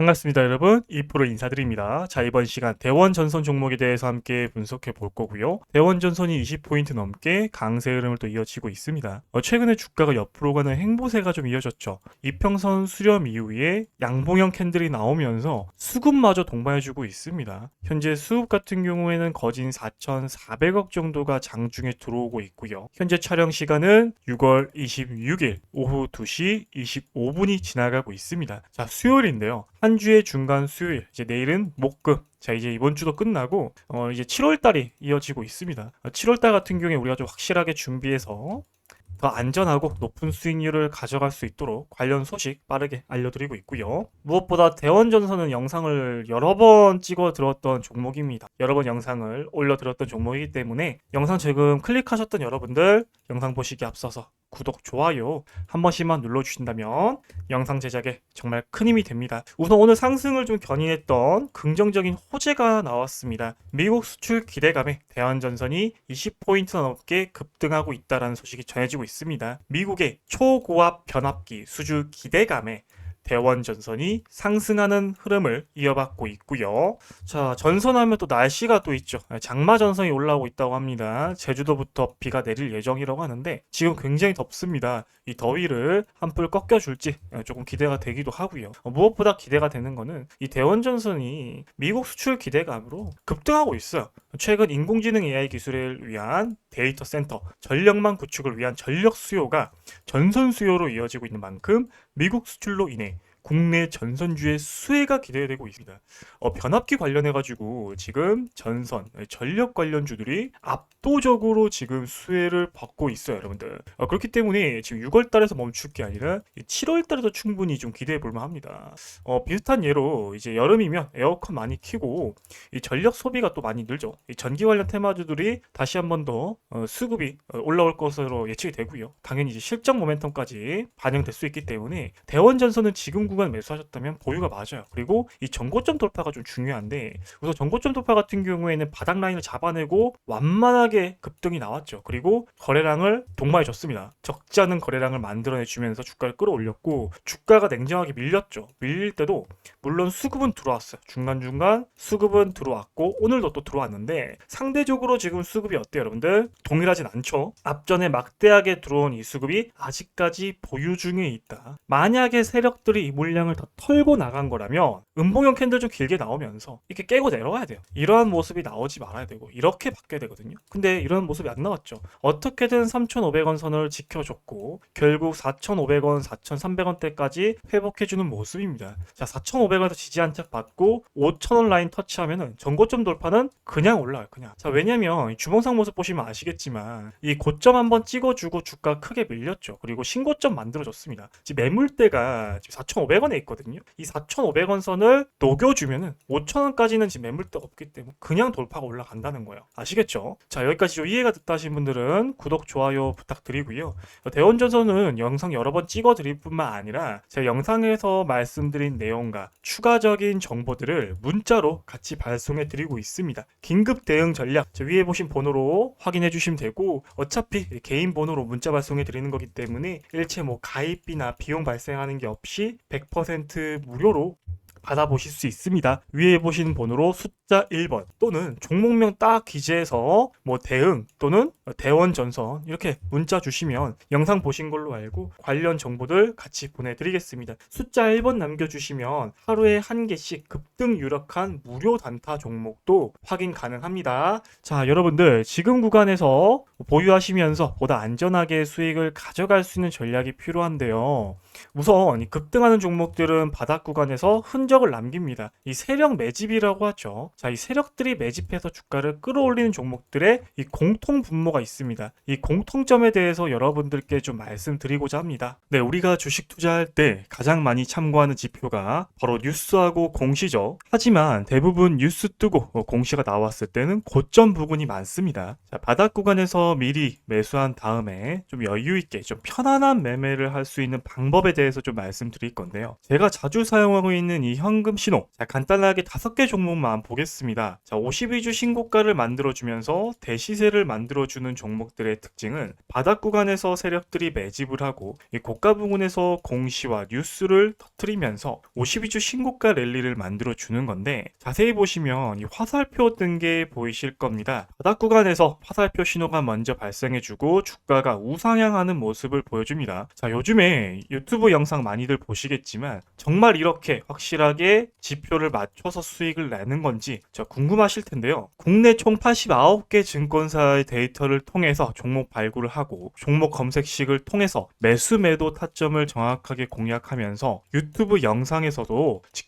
반갑습니다, 여러분. 이프로 인사드립니다. 자, 이번 시간 대원 전선 종목에 대해서 함께 분석해 볼 거고요. 대원 전선이 20포인트 넘게 강세 흐름을 또 이어지고 있습니다. 어, 최근에 주가가 옆으로 가는 행보세가 좀 이어졌죠. 이평선 수렴 이후에 양봉형 캔들이 나오면서 수급마저 동반해주고 있습니다. 현재 수급 같은 경우에는 거진 4,400억 정도가 장중에 들어오고 있고요. 현재 촬영 시간은 6월 26일 오후 2시 25분이 지나가고 있습니다. 자, 수요일인데요. 한 주의 중간 수요일, 이제 내일은 목금. 자, 이제 이번 주도 끝나고, 어, 이제 7월 달이 이어지고 있습니다. 7월 달 같은 경우에 우리가 좀 확실하게 준비해서 더 안전하고 높은 수익률을 가져갈 수 있도록 관련 소식 빠르게 알려드리고 있고요. 무엇보다 대원전선은 영상을 여러 번 찍어 들었던 종목입니다. 여러 번 영상을 올려드렸던 종목이기 때문에 영상 지금 클릭하셨던 여러분들 영상 보시기 앞서서 구독, 좋아요 한 번씩만 눌러주신다면 영상 제작에 정말 큰 힘이 됩니다. 우선 오늘 상승을 좀 견인했던 긍정적인 호재가 나왔습니다. 미국 수출 기대감에 대한전선이 20포인트 넘게 급등하고 있다는 소식이 전해지고 있습니다. 미국의 초고압 변압기 수주 기대감에 대원 전선이 상승하는 흐름을 이어받고 있고요. 자, 전선하면 또 날씨가 또 있죠. 장마 전선이 올라오고 있다고 합니다. 제주도부터 비가 내릴 예정이라고 하는데 지금 굉장히 덥습니다. 이 더위를 한풀 꺾여줄지 조금 기대가 되기도 하고요. 어, 무엇보다 기대가 되는 거는 이 대원 전선이 미국 수출 기대감으로 급등하고 있어요. 최근 인공지능 AI 기술을 위한 데이터 센터 전력망 구축을 위한 전력 수요가 전선 수요로 이어지고 있는 만큼 미국 수출로 인해 국내 전선주의 수혜가 기대되고 있습니다. 어, 변압기 관련해 가지고 지금 전선 전력 관련주들이 압도적으로 지금 수혜를 받고 있어요, 여러분들. 어, 그렇기 때문에 지금 6월 달에서 멈출 게 아니라 7월 달에도 충분히 좀 기대해 볼 만 합니다. 어, 비슷한 예로 이제 여름이면 에어컨 많이 키고 이 전력 소비가 또 많이 늘죠. 이 전기 관련 테마주들이 다시 한 번 더 어, 수급이 어, 올라올 것으로 예측이 되고요. 당연히 이제 실적 모멘텀까지 반영될 수 있기 때문에 대원 전선은 지금 구간 매수하셨다면 보유가 맞아요. 그리고 이 전고점 돌파가 좀 중요한데 우선 전고점 돌파 같은 경우에는 바닥 라인을 잡아내고 완만하게 급등이 나왔죠. 그리고 거래량을 동반해 줬습니다. 적지 않은 거래량을 만들어내 주면서 주가를 끌어올렸고 주가가 냉정하게 밀렸죠. 밀릴 때도 물론 수급은 들어왔어요. 중간중간 수급은 들어왔고 오늘도 또 들어왔는데 상대적으로 지금 수급이 어때요, 여러분들? 동일하진 않죠. 앞전에 막대하게 들어온 이 수급이 아직까지 보유 중에 있다. 만약에 세력들이 이 물량을 더 털고 나간 거라면 음봉형 캔들 좀 길게 나오면서 이렇게 깨고 내려와야 돼요. 이러한 모습이 나오지 말아야 되고 이렇게 바뀌어야 되거든요. 근데 이런 모습이 안 나왔죠. 어떻게든 3,500원 선을 지켜줬고 결국 4,500원, 4,300원대까지 회복해주는 모습입니다. 자, 4,500원에서 지지 한착 받고 5,000원 라인 터치하면은 전고점 돌파는 그냥 올라요. 그냥. 자, 왜냐면 주봉상 모습 보시면 아시겠지만 이 고점 한번 찍어주고 주가 크게 밀렸죠. 그리고 신고점 만들어줬습니다. 지금 매물대가 지금 4,500원에 있거든요. 이 4,500원 선을 녹여주면은 5,000원까지는 지금 매물대가 없기 때문에 그냥 돌파가 올라간다는 거예요. 아시겠죠? 자, 여기까지 좀 이해가 됐다 하신 분들은 구독, 좋아요 부탁드리고요. 대원전선은 영상 여러 번 찍어드릴 뿐만 아니라 제가 영상에서 말씀드린 내용과 추가적인 정보들을 문자로 같이 발송해 드리고 있습니다. 긴급 대응 전략 저 위에 보신 번호로 확인해 주시면 되고 어차피 개인 번호로 문자 발송해 드리는 거기 때문에 일체 뭐 가입비나 비용 발생하는 게 없이 100% 무료로 받아보실 수 있습니다. 위에 보시는 번호로 숫자 1번 또는 종목명 딱 기재해서 뭐 대응 또는 대원 전선 이렇게 문자 주시면 영상 보신 걸로 알고 관련 정보들 같이 보내드리겠습니다. 숫자 1번 남겨주시면 하루에 한 개씩 급등 유력한 무료 단타 종목도 확인 가능합니다. 자 여러분들 지금 구간에서 보유하시면서 보다 안전하게 수익을 가져갈 수 있는 전략이 필요한데요. 우선 급등하는 종목들은 바닥 구간에서 흔적을 남깁니다. 이 세력 매집이라고 하죠. 자, 이 세력들이 매집해서 주가를 끌어올리는 종목들의 이 공통 분모가 있습니다. 이 공통점에 대해서 여러분들께 좀 말씀드리고자 합니다. 네, 우리가 주식 투자할 때 가장 많이 참고하는 지표가 바로 뉴스하고 공시죠. 하지만 대부분 뉴스 뜨고 어, 공시가 나왔을 때는 고점 부근이 많습니다. 자, 바닥 구간에서 미리 매수한 다음에 좀 여유 있게 좀 편안한 매매를 할 수 있는 방법에 대해서 좀 말씀드릴 건데요. 제가 자주 사용하고 있는 이 현금 신호. 자, 간단하게 다섯 개 종목만 보겠습니다. 자, 52주 신고가를 만들어주면서 대시세를 만들어주는 종목들의 특징은 바닥 구간에서 세력들이 매집을 하고 이 고가 부근에서 공시와 뉴스를 터트리면서 52주 신고가 랠리를 만들어주는 건데 자세히 보시면 이 화살표 뜬 게 보이실 겁니다. 바닥 구간에서 화살표 신호가 먼저 발생해주고 주가가 우상향하는 모습을 보여줍니다. 자, 요즘에 유튜브 영상 많이들 보시겠지만 정말 이렇게 확실하게 지표를 맞춰서 수익을 내는 건지 저 궁금하실 텐데요. 국내 총 89개 증권사의 데이터를 통해서 종목 발굴을 하고 종목 검색식을 통해서 매수 매도 타점을 정확하게 공략하면서 유튜브 영상에서도 직